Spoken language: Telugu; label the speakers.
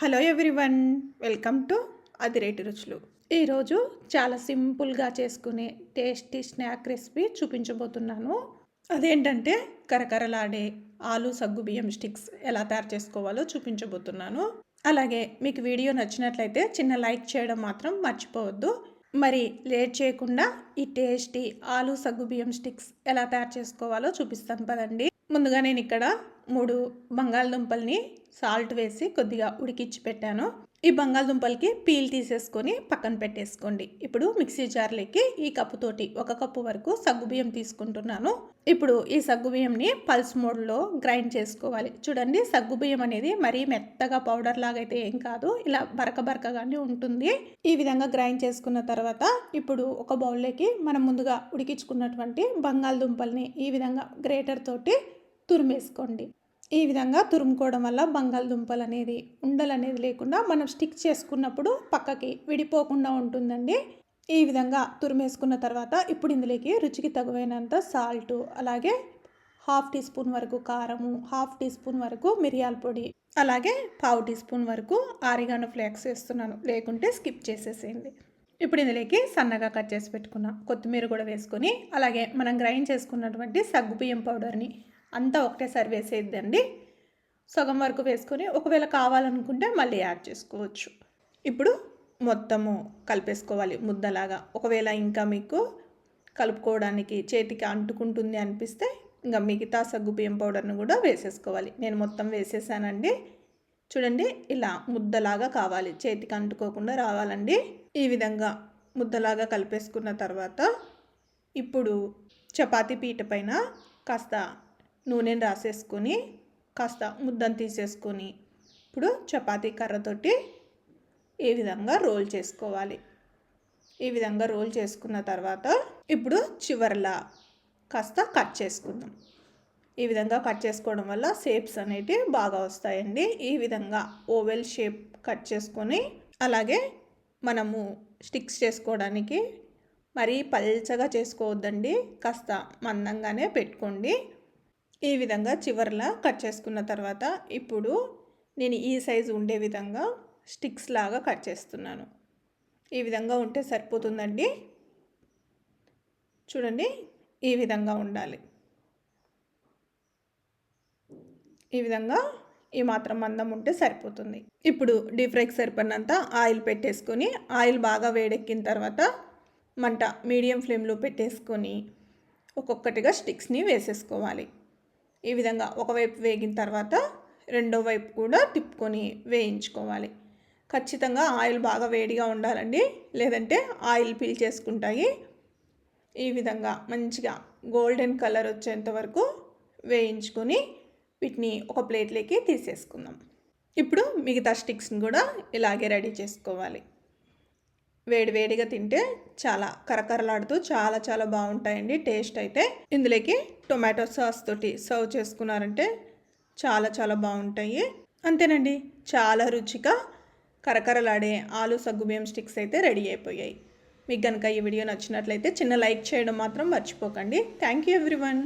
Speaker 1: Hello everyone welcome to Adireti Ruchulu. ఈరోజు చాలా సింపుల్గా చేసుకునే టేస్టీ స్నాక్ రెసిపీ చూపించబోతున్నాను. అదేంటంటే కరకరలాడే ఆలు సగ్గు బియ్యం స్టిక్స్ ఎలా తయారు చేసుకోవాలో చూపించబోతున్నాను. అలాగే మీకు వీడియో నచ్చినట్లయితే చిన్న లైక్ చేయడం మాత్రం మర్చిపోవద్దు. మరి లేట్ చేయకుండా ఈ టేస్టీ ఆలు సగ్గు బియ్యం స్టిక్స్ ఎలా తయారు చేసుకోవాలో చూపిస్తాను పదండి. ముందుగా నేను ఇక్కడ మూడు బంగాళదుంపల్ని సాల్ట్ వేసి కొద్దిగా ఉడికిచ్చి పెట్టాను. ఈ బంగాళదుంపలకి పీల్ తీసేసుకొని పక్కన పెట్టేసుకోండి. ఇప్పుడు మిక్సీ జార్లోకి ఈ కప్పుతోటి ఒక కప్పు వరకు సగ్గుబియ్యం తీసుకుంటున్నాను. ఇప్పుడు ఈ సగ్గుబియ్యంని పల్స్ మోడ్లో గ్రైండ్ చేసుకోవాలి. చూడండి సగ్గుబియ్యం అనేది మరీ మెత్తగా పౌడర్ లాగా అయితే ఏం కాదు. ఇలా బరక బరకగానే ఉంటుంది. ఈ విధంగా గ్రైండ్ చేసుకున్న తర్వాత ఇప్పుడు ఒక బౌల్లోకి మనం ముందుగా ఉడికించుకున్నటువంటి బంగాళదుంపల్ని ఈ విధంగా గ్రేటర్ తోటి తురిమేసుకోండి. ఈ విధంగా తురుముకోవడం వల్ల బంగాళదుంపలు అనేది ఉండలు అనేది లేకుండా మనం స్టిక్ చేసుకున్నప్పుడు పక్కకి విడిపోకుండా ఉంటుందండి. ఈ విధంగా తురిమేసుకున్న తర్వాత ఇప్పుడు ఇందులోకి రుచికి తగువైనంత సాల్ట్ అలాగే హాఫ్ టీ స్పూన్ వరకు కారము హాఫ్ టీ స్పూన్ వరకు మిరియాల పొడి అలాగే పావు టీ స్పూన్ వరకు ఆరిగాను ఫ్లేక్స్ వేస్తున్నాను. లేకుంటే స్కిప్ చేసేసేయండి. ఇప్పుడు ఇందులోకి సన్నగా కట్ చేసి పెట్టుకున్న కొత్తిమీర కూడా వేసుకొని అలాగే మనం గ్రైండ్ చేసుకున్నటువంటి సగ్గుబియ్యం పౌడర్ని అంతా ఒకటేసారి వేసేద్దండి సగం వరకు వేసుకొని ఒకవేళ కావాలనుకుంటే మళ్ళీ యాడ్ చేసుకోవచ్చు. ఇప్పుడు మొత్తము కలిపేసుకోవాలి ముద్దలాగా. ఒకవేళ ఇంకా మీకు కలుపుకోవడానికి చేతికి అంటుకుంటుంది అనిపిస్తే ఇంకా మిగతా సగ్గు బియ్యం పౌడర్ను కూడా వేసేసుకోవాలి. నేను మొత్తం వేసేసానండి. చూడండి ఇలా ముద్దలాగా కావాలి. చేతికి అంటుకోకుండా రావాలండి. ఈ విధంగా ముద్దలాగా కలిపేసుకున్న తర్వాత ఇప్పుడు చపాతీ పీట పైన కాస్త నూనెని రాసేసుకొని కాస్త ముద్దను తీసేసుకొని ఇప్పుడు చపాతీ కర్రతోటి ఈ విధంగా రోల్ చేసుకోవాలి. ఈ విధంగా రోల్ చేసుకున్న తర్వాత ఇప్పుడు చివరిలా కాస్త కట్ చేసుకుందాం. ఈ విధంగా కట్ చేసుకోవడం వల్ల షేప్స్ అనేటివి బాగా వస్తాయండి. ఈ విధంగా ఓవెల్ షేప్ కట్ చేసుకొని అలాగే మనము స్టిక్స్ చేసుకోవడానికి మరీ పల్చగా చేసుకోవద్దండి. కాస్త మందంగానే పెట్టుకోండి. ఈ విధంగా చివరిలా కట్ చేసుకున్న తర్వాత ఇప్పుడు నేను ఈ సైజు ఉండే విధంగా స్టిక్స్ లాగా కట్ చేస్తున్నాను. ఈ విధంగా ఉంటే సరిపోతుందండి. చూడండి ఈ విధంగా ఉండాలి. ఈ విధంగా ఈ మాత్రం మందం ఉంటే సరిపోతుంది. ఇప్పుడు డీప్ ఫ్రైకి సరిపడినంత ఆయిల్ పెట్టేసుకొని ఆయిల్ బాగా వేడెక్కిన తర్వాత మంట మీడియం ఫ్లేమ్లో పెట్టేసుకొని ఒక్కొక్కటిగా స్టిక్స్ని వేసేసుకోవాలి. ఈ విధంగా ఒకవైపు వేగిన తర్వాత రెండో వైపు కూడా తిప్పుకొని వేయించుకోవాలి. ఖచ్చితంగా ఆయిల్ బాగా వేడిగా ఉండాలండి. లేదంటే ఆయిల్ పీల్చేసుకుంటాయి ఈ విధంగా మంచిగా గోల్డెన్ కలర్ వచ్చేంత వరకు వేయించుకొని వీటిని ఒక ప్లేట్లోకి తీసేసుకుందాం. ఇప్పుడు మిగతా స్టిక్స్ని కూడా ఇలాగే రెడీ చేసుకోవాలి. వేడివేడిగా తింటే చాలా కరకరలాడుతూ చాలా చాలా బాగుంటాయండి. టేస్ట్ అయితే ఇందులోకి టొమాటో సాస్ తోటి సర్వ్ చేసుకున్నారంటే చాలా చాలా బాగుంటాయి. అంతేనండి చాలా రుచిగా కరకరలాడే ఆలు సగ్గుబియ్యం స్టిక్స్ అయితే రెడీ అయిపోయాయి. మీకు కనుక ఈ వీడియో నచ్చినట్లయితే చిన్న లైక్ చేయడం మాత్రం మర్చిపోకండి. Thank you everyone.